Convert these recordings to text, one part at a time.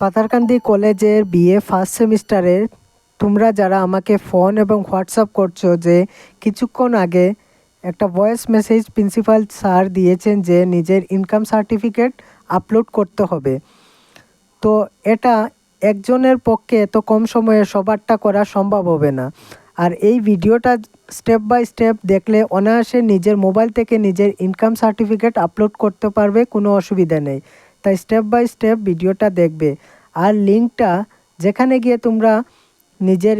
পাথারকান্দি কলেজের BA first সেমিস্টারের তোমরা যারা আমাকে ফোন এবং হোয়াটসঅ্যাপ করছ যে কিছুক্ষণ আগে একটা ভয়েস মেসেজ প্রিন্সিপাল স্যার দিয়েছেন যে নিজের ইনকাম সার্টিফিকেট আপলোড করতে হবে। তো এটা একজনের পক্ষে এত কম সময়ে সবারটা করা সম্ভব হবে না। আর এই ভিডিওটা স্টেপ বাই স্টেপ দেখলে অনায়াসে নিজের মোবাইল থেকে নিজের ইনকাম সার্টিফিকেট আপলোড করতে পারবে, কোনো অসুবিধা নেই। তাই স্টেপ বাই স্টেপ ভিডিওটা দেখবে। আর লিঙ্কটা যেখানে গিয়ে তোমরা নিজের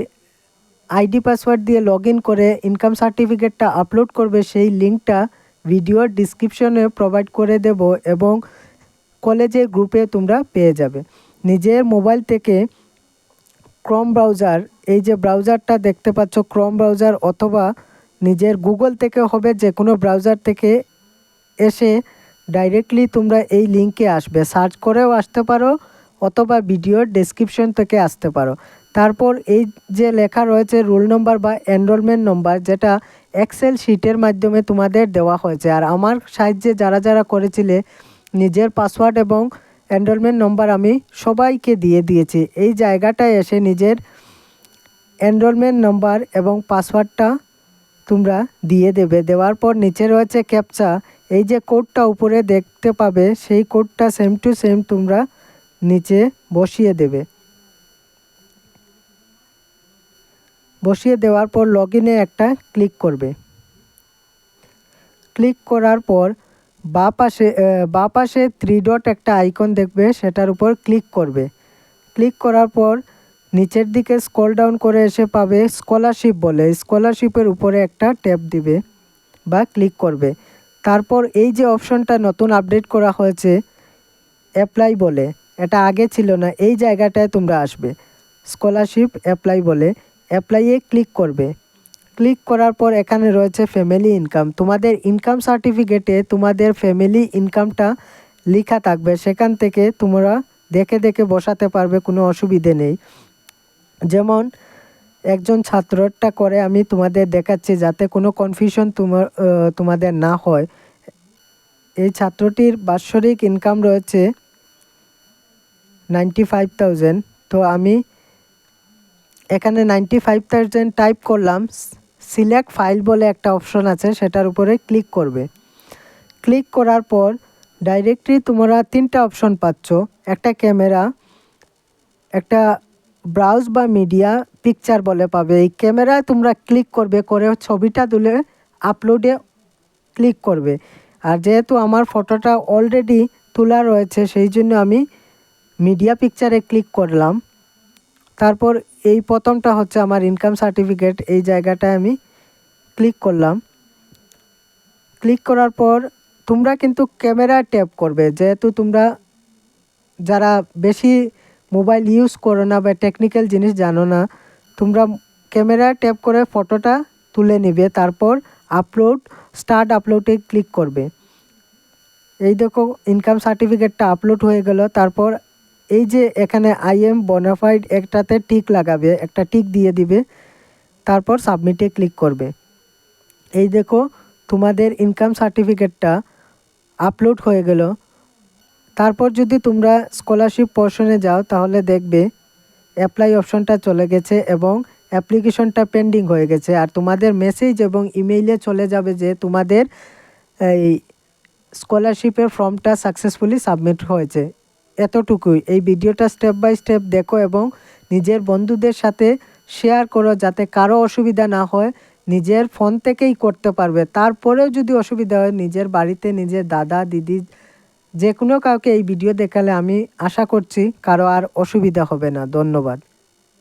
আইডি পাসওয়ার্ড দিয়ে লগ করে ইনকাম সার্টিফিকেটটা আপলোড করবে, সেই লিঙ্কটা ভিডিওর ডিসক্রিপশনে প্রোভাইড করে দেব এবং কলেজের গ্রুপে তোমরা পেয়ে যাবে। নিজের মোবাইল থেকে ক্রম ব্রাউজার এই যে ব্রাউজারটা দেখতে পাচ্ছ ক্রম ব্রাউজার অথবা নিজের গুগল থেকে হবে যে কোনো ব্রাউজার থেকে এসে ডাইরেক্টলি তোমরা এই লিঙ্কে আসবে। সার্চ করেও আসতে পারো, অথবা ভিডিওর ডেসক্রিপশন থেকে আসতে পারো। তারপর এই যে লেখা রয়েছে রোল নম্বর বা এনরোলমেন্ট নম্বর যেটা এক্সেল শিটের মাধ্যমে তোমাদের দেওয়া হয়েছে। আর আমার সাহায্যে যারা যারা করেছিলে, নিজের পাসওয়ার্ড এবং এনরোলমেন্ট নম্বর আমি সবাইকে দিয়ে দিয়েছি। এই জায়গাটায় এসে নিজের এনরোলমেন্ট নম্বর এবং পাসওয়ার্ডটা তোমরা দিয়ে দেবে। দেওয়ার পর নিচে রয়েছে ক্যাপচা এই যে কোডটা উপরে দেখতে পাবে, সেই কোডটা সেম টু সেম তোমরা নিচে বসিয়ে দেবে। বসিয়ে দেওয়ার পর লগ একটা ক্লিক করবে। ক্লিক করার পর বা পাশে পাশে থ্রি ডট একটা আইকন দেখবে, সেটার উপর ক্লিক করবে। ক্লিক করার পর নিচের দিকে স্কল ডাউন করে এসে পাবে স্কলারশিপ বলে। স্কলারশিপের উপরে একটা ট্যাপ দিবে বা ক্লিক করবে। তারপর এই যে অপশনটা নতুন আপডেট করা হয়েছে অ্যাপ্লাই বলে, এটা আগে ছিল না, এই জায়গাটায় তোমরা আসবে। স্কলারশিপ অ্যাপ্লাই বলে অ্যাপ্লাইয়ে ক্লিক করবে। ক্লিক করার পর এখানে রয়েছে ফ্যামিলি ইনকাম তোমাদের ইনকাম সার্টিফিকেটে তোমাদের ফ্যামিলি ইনকামটা লেখা থাকবে। সেখান থেকে তোমরা দেখে দেখে বসাতে পারবে, কোনো অসুবিধে নেই। যেমন একজন ছাত্রটা করে, আমি তোমাদের দেখাচ্ছি যাতে কোনো কনফিউশন তোমার তোমাদের না হয়। এই ছাত্রটির বাৎসরিক ইনকাম রয়েছে নাইনটি ফাইভ থাউজেন্ড তো আমি এখানে নাইনটি ফাইভ থাউজেন্ড টাইপ করলাম। সিলেক্ট ফাইল বলে একটা অপশন আছে, সেটার উপরে ক্লিক করবে। ক্লিক করার পর ডাইরেক্টলি তোমরা তিনটা অপশন পাচ্ছ। একটা ক্যামেরা একটা ব্রাউজ বা মিডিয়া পিকচার বলে পাবে। এই ক্যামেরায় তোমরা ক্লিক করবে, করে ছবিটা তুলে আপলোডে ক্লিক করবে। আর যেহেতু আমার ফটোটা অলরেডি তোলা রয়েছে, সেই জন্য আমি মিডিয়া পিকচারে ক্লিক করলাম। তারপর এই প্রথমটা হচ্ছে আমার ইনকাম সার্টিফিকেট এই জায়গাটায় আমি ক্লিক করলাম। ক্লিক করার পর তোমরা কিন্তু ক্যামেরা ট্যাপ করবে। যেহেতু তোমরা যারা বেশি মোবাইল ইউজ করো না বা টেকনিক্যাল জিনিস জানো না তোমরা ক্যামেরা ট্যাপ করে ফটোটা তুলে নিবে, তারপর আপলোড স্টার্ট আপলোডে ক্লিক করবে। এই দেখো ইনকাম সার্টিফিকেটটা আপলোড হয়ে গেল, তারপর এই যে এখানে আই এম বোনাফাইড একটাতে টিক লাগাবে, একটা টিক দিয়ে দিবে, তারপর সাবমিটে ক্লিক করবে। এই দেখো, তোমাদের ইনকাম সার্টিফিকেটটা আপলোড হয়ে গেল। তারপর যদি তোমরা স্কলারশিপ পোর্শনে যাও, তাহলে দেখবে অ্যাপ্লাই অপশনটা চলে গেছে এবং অ্যাপ্লিকেশনটা পেন্ডিং হয়ে গেছে। আর তোমাদের মেসেজ এবং ইমেইলে চলে যাবে যে তোমাদের এই স্কলারশিপের ফর্মটা সাকসেসফুলি সাবমিট হয়েছে। এতটুকুই। এই ভিডিওটা স্টেপ বাই স্টেপ দেখো এবং নিজের বন্ধুদের সাথে শেয়ার করো যাতে কারও অসুবিধা না হয়। নিজের ফোন থেকেই করতে পারবে। তারপরেও যদি অসুবিধা হয়, নিজের বাড়িতে নিজের দাদা, দিদি যে কোনো কাউকে এই ভিডিও দেখালে আমি আশা করছি কারও আর অসুবিধা হবে না। ধন্যবাদ।